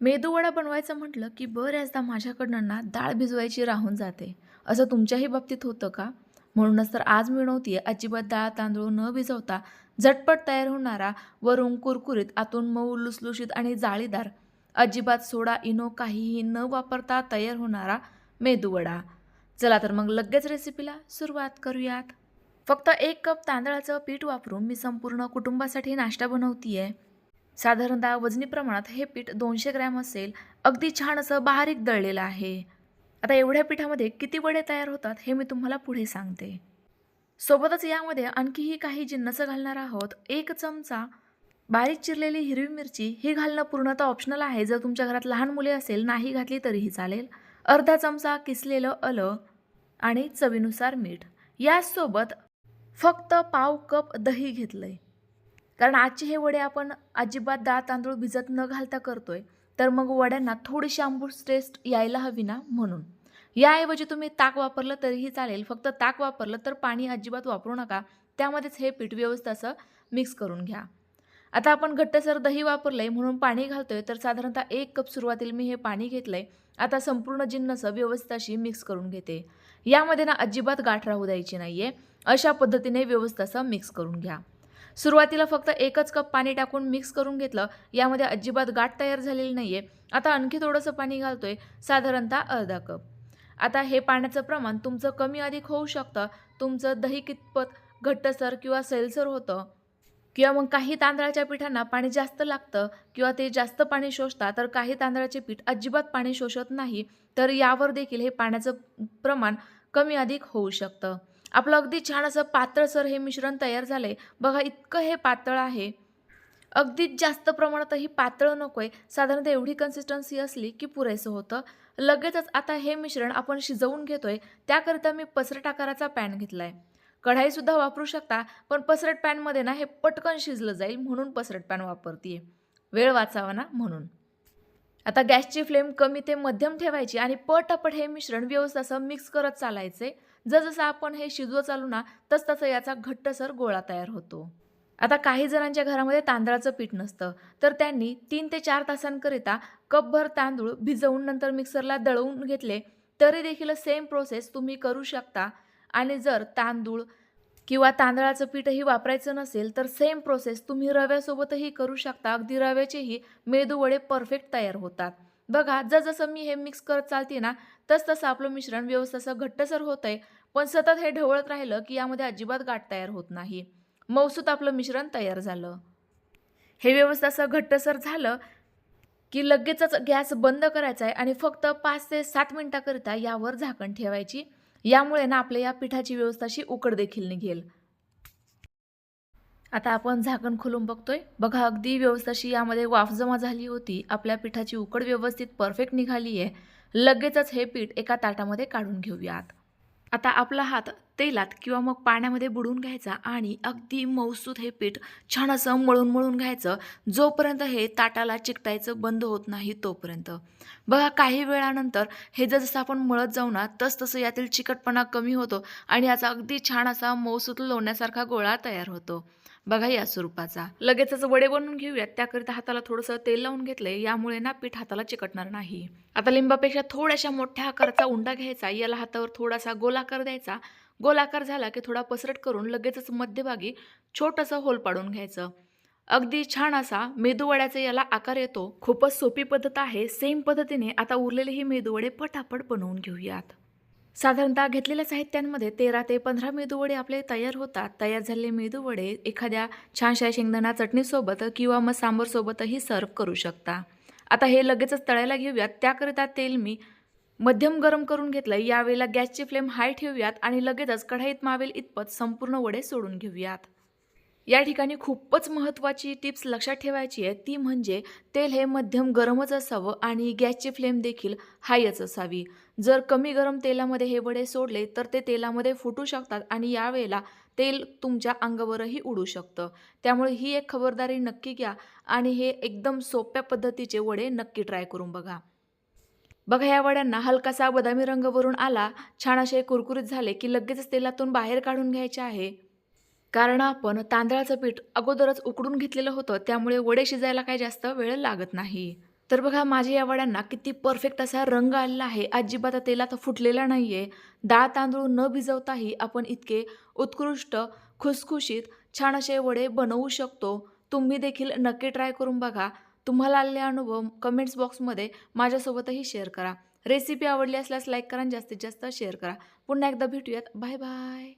मेदूवडा बनवायचं म्हटलं की बऱ्याचदा माझ्याकडनं ना डाळ भिजवायची राहून जाते. असं तुमच्याही बाबतीत होतं का? म्हणूनच तर आज मिळवते अजिबात डाळ तांदूळ न भिजवता झटपट तयार होणारा वरून कुरकुरीत आतून मऊ लुसलुशीत आणि जाळीदार अजिबात सोडा इनो काहीही न वापरता तयार होणारा मेदूवडा. चला तर मग लगेच रेसिपीला सुरुवात करूयात. फक्त एक कप तांदळाचं पीठ वापरून मी संपूर्ण कुटुंबासाठी नाश्ता बनवतीये. साधारणतः वजनी प्रमाणात हे पीठ दोनशे ग्रॅम असेल अगदी छान असं बारीक दळलेलं आहे. आता एवढ्या पिठामध्ये किती वडे तयार होतात हे मी तुम्हाला पुढे सांगते. सोबतच यामध्ये आणखीही काही जिन्नस घालणार आहोत एक चमचा बारीक चिरलेली हिरवी मिरची ही घालणं पूर्णतः ऑप्शनल आहे. जर तुमच्या घरात लहान मुले असेल नाही घातली तरीही चालेल. अर्धा चमचा किसलेलं आलं आणि चवीनुसार मीठ. यासोबत फक्त पाव कप दही घेतलं आहे कारण आजचे हे वडे आपण अजिबात डाळ तांदूळ भिजत न घालता करतो आहे तर मग वड्यांना थोडीशी आंबूस टेस्ट यायला हवी ना म्हणून. याऐवजी तुम्ही ताक वापरलं तरीही चालेल. फक्त ताक वापरलं तर पाणी अजिबात वापरू नका. त्यामध्येच हे पीठ व्यवस्थित असं मिक्स करून घ्या. आता आपण घट्टसर दही वापरलं आहे म्हणून पाणी घालतो आहे तर साधारणतः एक कप सुरुवातीला मी हे पाणी घेतलं आहे आता संपूर्ण जिन्नस व्यवस्थित अशी मिक्स करून घेते. यामध्ये ना अजिबात गाठ राहू द्यायची नाही आहे अशा पद्धतीने व्यवस्थित असं मिक्स करून घ्या. सुरुवातीला फक्त एकच कप पाणी टाकून मिक्स करून घेतलं. यामध्ये अजिबात गाठ तयार झालेली नाही आहे आता आणखी थोडंसं पाणी घालतोय. साधारणतः अर्धा कप. आता हे पाण्याचं प्रमाण तुमचं कमी अधिक होऊ शकतं. तुमचं दही कितपत घट्टसर किंवा सैलसर होतं? किंवा मग काही तांदळाच्या पिठांना पाणी जास्त लागतं किंवा ते जास्त पाणी शोषतात तर काही तांदळाचे पीठ अजिबात पाणी शोषत नाही तर यावर देखील हे पाण्याचं प्रमाण कमी अधिक होऊ शकतं. आपलं अगदी छान असं पातळसर हे मिश्रण तयार झालंय. बघा इतकं हे पातळ आहे. अगदीच जास्त प्रमाणातही पातळ नको आहे साधारणतः एवढी कन्सिस्टन्सी असली की पुरेसं होतं. लगेचच आता हे मिश्रण आपण शिजवून घेतोय. त्याकरिता मी पसरट आकाराचा पॅन घेतलाय. कढाईसुद्धा वापरू शकता पण पसरट पॅनमध्ये ना हे पटकन शिजलं जाईल म्हणून पसरट पॅन वापरते वेळ वाचावा ना म्हणून. आता गॅसची फ्लेम कमी ते मध्यम ठेवायची आणि पटापट हे मिश्रण व्यवस्थित असं मिक्स करत चालायचे जसजसं आपण हे शिजवत चालू ना तस तसं याचा घट्टसर गोळा तयार होतो. आता काही जणांच्या घरामध्ये तांदळाचं पीठ नसतं तर त्यांनी तीन ते चार तासांकरिता कपभर तांदूळ भिजवून नंतर मिक्सरला दळवून घेतले तरी देखील सेम प्रोसेस तुम्ही करू शकता. आणि जर तांदूळ किंवा तांदळाचं पीठही वापरायचं नसेल तर सेम प्रोसेस तुम्ही रव्यासोबतही करू शकता. अगदी रव्याचेही मेदूवडे परफेक्ट तयार होतात. बघा जसजसं मी हे मिक्स करत चालते ना तसतसं आपलं मिश्रण व्यवस्थित घट्टसर होत आहे पण सतत हे ढवळत राहिलं की यामध्ये अजिबात गाठ तयार होत नाही. मौसूत आपलं मिश्रण तयार झालं. हे व्यवस्था असं घट्टसर झालं की लगेचच गॅस बंद करायचा आहे आणि फक्त पाच ते सात मिनटाकरिता यावर झाकण ठेवायची. यामुळे ना आपल्या या पिठाची व्यवस्थाशी उकड देखील निघेल. आता आपण झाकण खोलून बघतोय. बघा अगदी व्यवस्थाशी यामध्ये वाफ जमा झाली होती. आपल्या पिठाची उकड व्यवस्थित परफेक्ट निघाली आहे लगेचच हे पीठ एका ताटामध्ये काढून घेऊयात. आता आपला हात तेलात किंवा मग पाण्यामध्ये बुडून घ्यायचा आणि अगदी मौसूद हे पीठ छान असं मळून मळून घ्यायचं. जोपर्यंत हे ताटाला चिकटायचं बंद होत नाही तोपर्यंत. बघा काही वेळानंतर हे जर जसं आपण मळत जाऊ ना तस तसं यातील चिकटपणा कमी होतो आणि याचा अगदी छान असा मौसूद लोण्यासारखा गोळा तयार होतो. बघा या स्वरूपाचा. लगेचच वडे बनवून घेऊयात. त्याकरिता हाताला थोडंसं तेल लावून घेतलंय. यामुळे ना पीठ हाताला चिकटणार नाही. आता लिंबापेक्षा थोड्याशा मोठ्या आकाराचा उंडा घ्यायचा. याला हातावर थोडासा गोलाकार द्यायचा. गोलाकार झाला की थोडा पसरट करून लगेचच मध्यभागी छोटंसं होल पाडून घ्यायचं. अगदी छान असा मेदूवड्याचा याला आकार येतो. खूपच सोपी पद्धत आहे. सेम पद्धतीने आता उरलेले ही मेदूवडे पटापट बनवून घेऊयात. साधारणतः घेतलेल्या साहित्यांमध्ये तेरा ते पंधरा मेदूवडे आपले तयार होतात. तयार झालेले मेदूवडे एखाद्या छानशा शेंगदाणा चटणीसोबत किंवा मग सांबरसोबतही सर्व करू शकता. आता हे लगेचच तळायला घेऊयात. त्याकरिता तेल मी मध्यम गरम करून घेतलं यावेळेला गॅसची फ्लेम हाय ठेवूयात आणि लगेचच कढाईत मावेल इतपत संपूर्ण वडे सोडून घेऊयात. या ठिकाणी खूपच महत्त्वाची टिप्स लक्षात ठेवायची आहे ती म्हणजे तेल हे मध्यम गरमच असावं आणि गॅसची फ्लेम देखील हायच असावी. जर कमी गरम तेलामध्ये हे वडे सोडले तर ते तेलामध्ये फुटू शकतात आणि यावेळेला तेल तुमच्या अंगावरही उडू शकतं. त्यामुळे ही एक खबरदारी नक्की घ्या आणि हे एकदम सोप्या पद्धतीचे वडे नक्की ट्राय करून बघा. बघा या वड्यांना हलकासा बदामी रंग वरून आला. छान असे कुरकुरीत झाले की लगेचच तेलातून बाहेर काढून घ्यायचे आहे. कारण आपण तांदळाचं पीठ अगोदरच उकडून घेतलेलं होतं त्यामुळे वडे शिजायला काही जास्त वेळ लागत नाही. तर बघा माझ्या या वड्यांना किती परफेक्ट असा रंग आलेला आहे. अजिबात तेलात फुटलेला नाही आहे डाळ तांदूळ न भिजवताही आपण इतके उत्कृष्ट खुसखुशीत छान असे वडे बनवू शकतो. तुम्ही देखील नक्की ट्राय करून बघा. तुम्हाला आलेले अनुभव कमेंट्स बॉक्समध्ये माझ्यासोबतही शेअर करा. रेसिपी आवडली असल्यास लाईक करा आणि जास्तीत जास्त शेअर करा. पुन्हा एकदा भेटूयात. Bye bye